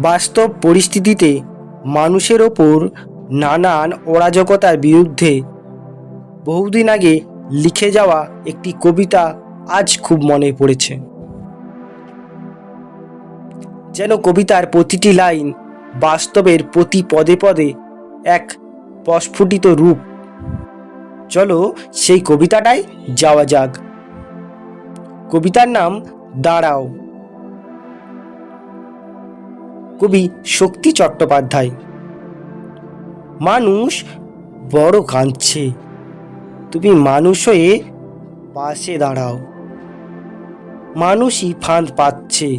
বাস্তব পরিস্থিতিতে মানুষের ওপর নানান অরাজকতার বিরুদ্ধে বহুদিন আগে লিখে যাওয়া একটি কবিতা আজ খুব মনে পড়েছে। যেন কবিতার প্রতিটি লাইন বাস্তবের প্রতি পদে পদে এক প্রস্ফুটিত রূপ। চলো সেই কবিতাটাই যাওয়া যাক। কবিতার নাম দাঁড়াও। কবি শক্তি চট্টোপাধ্যায়। মানুষ বড় কাঁদছে। তুমি মানুষ হয়ে পাশে দাঁড়াও। মানুষই ফাঁদ পাচ্ছে।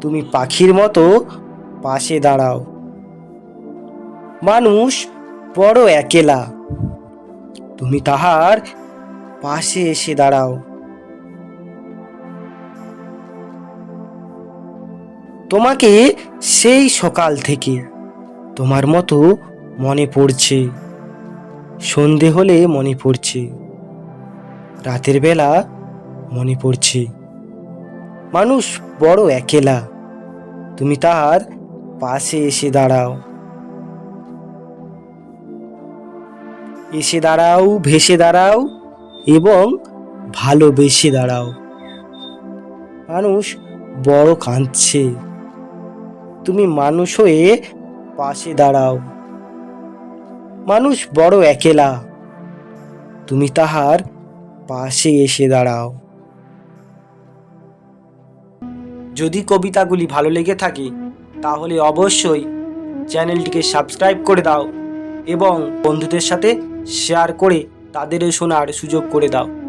তুমি পাখির মতো পাশে দাঁড়াও। মানুষ বড় একেলা। তুমি তাহার পাশে এসে দাঁড়াও। তোমাকে সেই সকাল থেকে তোমার মতো মনে পড়ছে। সন্ধে হলে মনে পড়ছে। রাতের বেলা মনে পড়ছে। মানুষ বড় একেলা। তুমি তার পাশে এসে দাঁড়াও। এসে দাঁড়াও, ভেসে দাঁড়াও এবং ভালোবেসে দাঁড়াও। মানুষ বড় কাঁদছে। তুমি মানুষ হয়ে পাশে দাঁড়াও। মানুষ বড় একেলা। তুমি তাহার পাশে এসে দাঁড়াও। যদি কবিতাগুলি ভালো লেগে থাকে, তাহলে অবশ্যই চ্যানেলটিকে সাবস্ক্রাইব করে দাও এবং বন্ধুদের সাথে শেয়ার করে তাদেরও শোনার সুযোগ করে দাও।